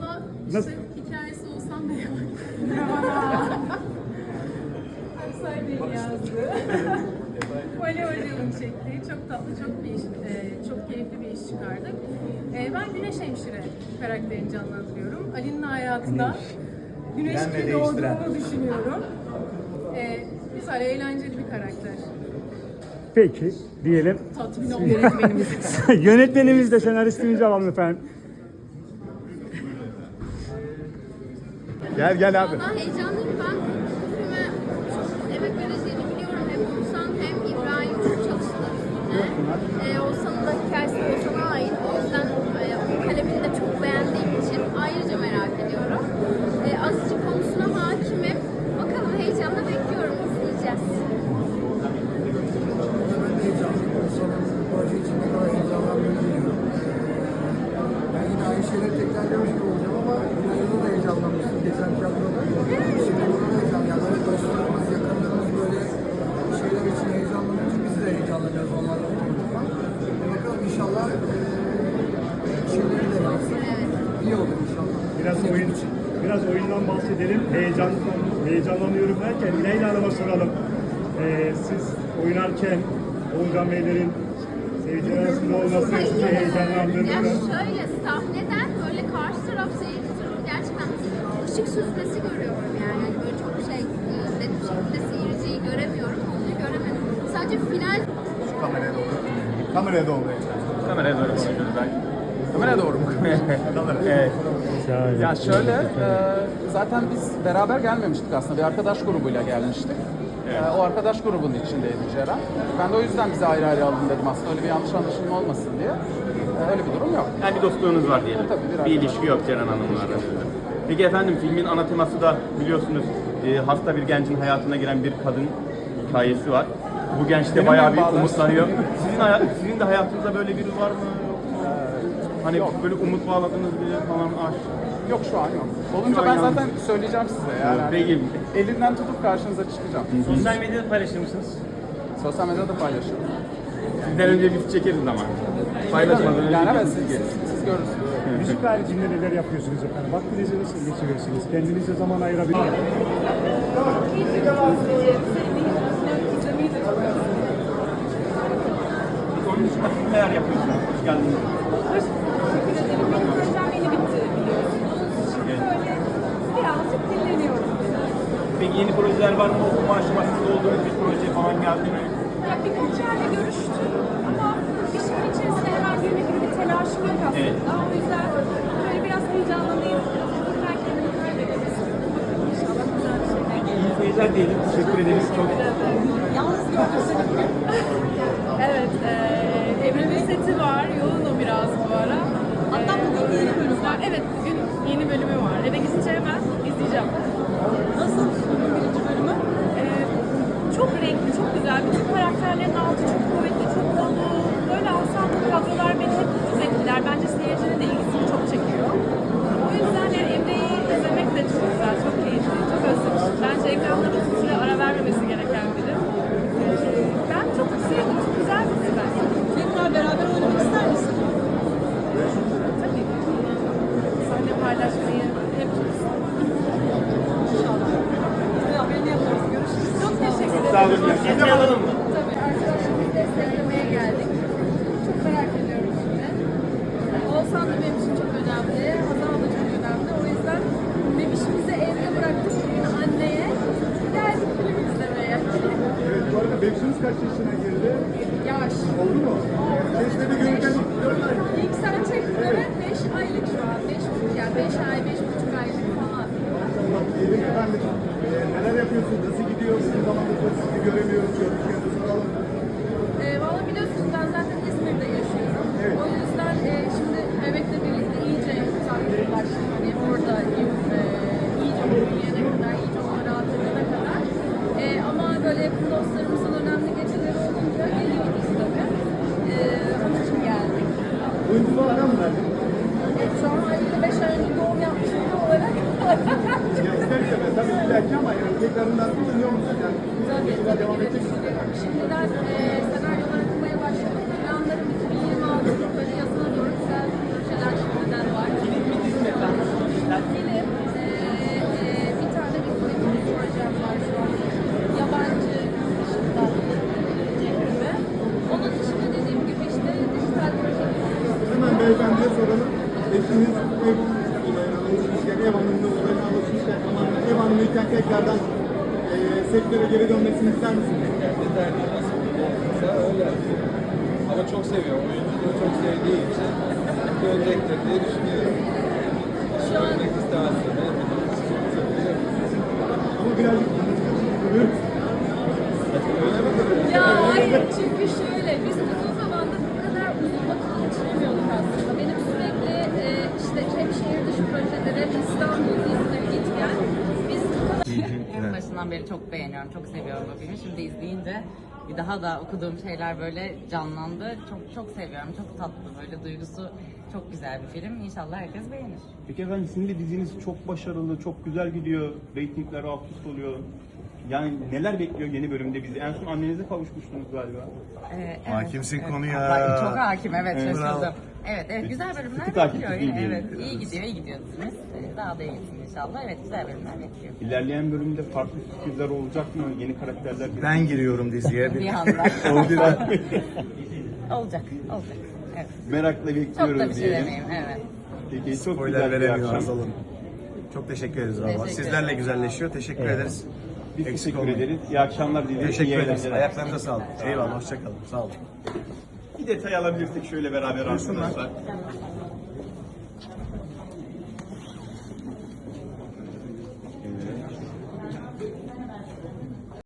Valla Nasıl? işte hikayesi olsam da yani. Aksay Bey yazdı. Vali Hoca'nın çektiği çok tatlı, çok bir iş, e, çok keyifli bir iş çıkardık. E, ben Güneş Hemşire karakterini canlandırıyorum. Ali'nin hayatına Güneş Benle gibi doğduğunu düşünüyorum. E, güzel, eğlenceli bir karakter. Peki diyelim. Tatmin ol yönetmenimiz. Yönetmenimiz de senaristimizi alalım efendim. Gel gel abi. Valla heyecanlıyım ben. Filme çok emek vereceğini biliyorum. Hem Oğuzhan hem İbrahim çok çalıştılar üstüne. Ee, Oğuzhan'ın da hikayesi Oğuzhan'a ait. O yüzden e, o kalemini de çok beğendiğim için ayrıca merak ediyorum. Ee, azıcık konusuna hakimim. Bakalım heyecanla bekliyorum. izleyeceğiz. Ben heyecanlıyım. Sonra bu proje için ne kadar heyecanlandığını biliyorum. Ben yine aynı şeyleri tekrarlamış gibi olacağım ama Yunan'da da heyecanlanmıştım geçen tiyatroda. Şimdi burada da heyecan. Yani böyle dostlarımız, yakınlarımız böyle şeyler için heyecanlanınca biz de heyecanlanıyoruz onlarla otomatikman. E bakalım inşallah e, şeyleri de yansın. İyi olur inşallah. Biraz Yine oyun bizim için. biraz oyundan bahsedelim. Heyecan, heyecanlanıyorum derken Leyla Hanım'a soralım. Ee, siz oynarken Oğuzhan Beylerin seyirciler arasında olması sizi Ya heyecanlandırdı mı? şöyle sahneden böyle karşı taraf seyirci tarafı gerçekten ışık süzmesi görüyorum yani. Hani böyle çok şey e, net bir şekilde seyirciyi göremiyorum. Onu göremedim. Sadece final Şu kameraya doğru. Kameraya doğru. Kameraya doğru konuşuyoruz ben. Kameraya doğru mu? Evet. Ya şöyle, e, zaten biz beraber gelmemiştik aslında. Bir arkadaş grubuyla gelmiştik. E, o arkadaş grubunun içindeydi Ceren. Ben de o yüzden bizi ayrı ayrı aldım dedim aslında. Öyle bir yanlış anlaşılma olmasın diye. E, öyle bir durum yok. Yani bir dostluğunuz var diyelim. Tabii, bir bir ilişki yok Ceren Hanım'la. Peki efendim filmin ana teması da biliyorsunuz e, hasta bir gencin hayatına giren bir kadın hikayesi var. Bu genç de Benimle bayağı bir bağdaştı. umutlanıyor. Sizin, sizin de hayatınızda böyle biri var mı? Hani Yok. böyle umut bağladığınız biri falan aşk. Yok şu an yok. Olunca an ben yalnız. zaten söyleyeceğim size yani. Hani Peki. Elinden tutup karşınıza çıkacağım. Sosyal medyada paylaşır mısınız? Sosyal medyada paylaşıyorum. Sizden önce biz çekeriz ama. Paylaşmadan önce Yani evet siz, çekeriz. siz görürsünüz. Müzik haricinde neler yapıyorsunuz efendim? Vaktinizi nasıl geçiriyorsunuz? Kendinize zaman ayırabiliyor musunuz? Onun siz neler yapıyorsunuz? Hoş geldiniz. Ederim. Benim projem yeni bitti biliyorsunuz. Şimdi böyle birazcık dinleniyorum. Peki yeni projeler var mı? Okuma aşamasında olduğunuz bir proje falan geldi mi? Ya birkaç yerle görüştüm ama işin içerisine hemen girme gibi bir telaşım yok aslında. Evet. O yüzden böyle biraz heyecanlanayım. Okurken kendimi. Bakalım inşallah güzel bir şey. İyi seyirler diyelim. Teşekkür ederiz. Çok Yalnız gördüm seni bugün. evet, eee Evrenin seti var. Yoğun o biraz bu ara. Hatta bugün yeni bölüm var. Evet, bugün yeni bölümü var. Eve gidince hemen izleyeceğim. Nasıl birinci bölümü? çok renkli, çok güzel. Bütün karakterlerin altı çok kuvvetli, çok dolu. Böyle ensemble kadrolar beni hep ucuz etkiler. Bence seyircinin de ilgisini çok çekiyor. O yüzden yani Emre'yi izlemek de çok güzel, çok keyifli, çok özlemişim. Bence ekranlara uzun süre ara vermemesi gereken biri. Ee, Ben çok sevdim, çok güzel bir dizi bence. Tekrar beraber oynamak ister misin? Tabii ki. Sahne paylaşmayı hep çok isterim. İnşallah. Haberini yaparız. Görüşürüz. Çok Yeter alalım mı? Tabii desteklemeye geldik. Çok merak ediyorum şimdi. Oğuzhan da benim çok önemli. Hazal da çok önemli. O yüzden bebişimizi evde bıraktık bugün anneye. Geldik film izlemeye. Evet arada Bebsunuz kaç yaşına girdi? Yaş. Oldu mu? Çeşmede görürken İlk sen çektin evet 5 aylık şu an. 5 buçuk yani 5 ay, 5,5 aylık falan. Diyelim efendim e, neler yapıyorsunuz? Nasıl gidiyor? Sizin zamanınızda sizi göremiyoruz. Soralım. E, Valla biliyorsunuz ben zaten İzmir'de yaşıyorum. O yüzden e, şimdi bebekle birlikte iyice takip başladım. Hani orada e, iyice büyüyene kadar, iyice ona rahat edene kadar. E, ama böyle yakın dostlarımızın önemli geceleri olunca geliyoruz tabii. E, onun için geldik. Oyunculuğa ara mı verdin? E, şu an ailede 5 ay önce doğum yapmış biri olarak Ya ister istemez tabii illaki ama yani tekrarından düşünüyor musunuz? Yani Tabii, ki de düşünüyorum. Şimdiden e, senaryolar okumaya başladım. Planlarım 2026'da böyle yazına doğru güzel projeler şimdiden var. Film mi dizi mi efendim? ev olayına alışmışken, ev hanımlığı olayına alışmışken, ama ev hanımıyken tekrardan e, sektöre geri dönmesini ister misiniz? Kendi tercihi nasıl olursa öyle. Ama çok seviyor. Oyunculuğu çok sevdiği için dönecektir diye düşünüyorum. Şu an... Dönmek istemezse de Ama birazcık? Ya hayır çünkü şöyle biz uzun zamandır bu kadar uzun vakit geçiremiyorduk aslında. Benim sürekli e, işte hem şehir dışı projeleri hem İstanbul, İzmir git gel. Biz bu kadar En başından beri çok beğeniyorum, çok seviyorum bu filmi. Şimdi izleyince bir daha da okuduğum şeyler böyle canlandı. Çok çok seviyorum, çok tatlı böyle duygusu çok güzel bir film. İnşallah herkes beğenir. Peki efendim sizin de diziniz çok başarılı, çok güzel gidiyor. Reytingler alt üst oluyor. Yani neler bekliyor yeni bölümde bizi? En son annenize kavuşmuştunuz galiba. Ee, evet, Hakimsin evet. konuya. Vallahi Çok hakim, evet, Evet. şaşırdım. Evet, evet, güzel bölümler Sıkı bekliyor. diyelim. Evet, iyi gidiyor, iyi gidiyor dizimiz. Ee, Daha da iyi gitsin inşallah. Evet, güzel bölümler bekliyor. İlerleyen bölümde farklı sürprizler olacak mı? Yeni karakterler. Ben giriyorum diziye. Bir anda. Olacak, olacak. Evet. Merakla Çok da bekliyoruz bir şey diyelim. demeyeyim, evet. Peki çok Spoiler güzel bir veremiyoruz akşam. Çok teşekkür ederiz valla. Teşekkür Sizlerle ederim. güzelleşiyor. Teşekkür ederiz. Biz Eksik teşekkür olmayın. ederiz. İyi akşamlar dileriz. Teşekkür ederiz. eğlenceler. Ayaklarınıza sağlık. Eyvallah. Hoşçakalın. Sağ olun. Bir detay alabilirsek şöyle beraber arkadaşlar.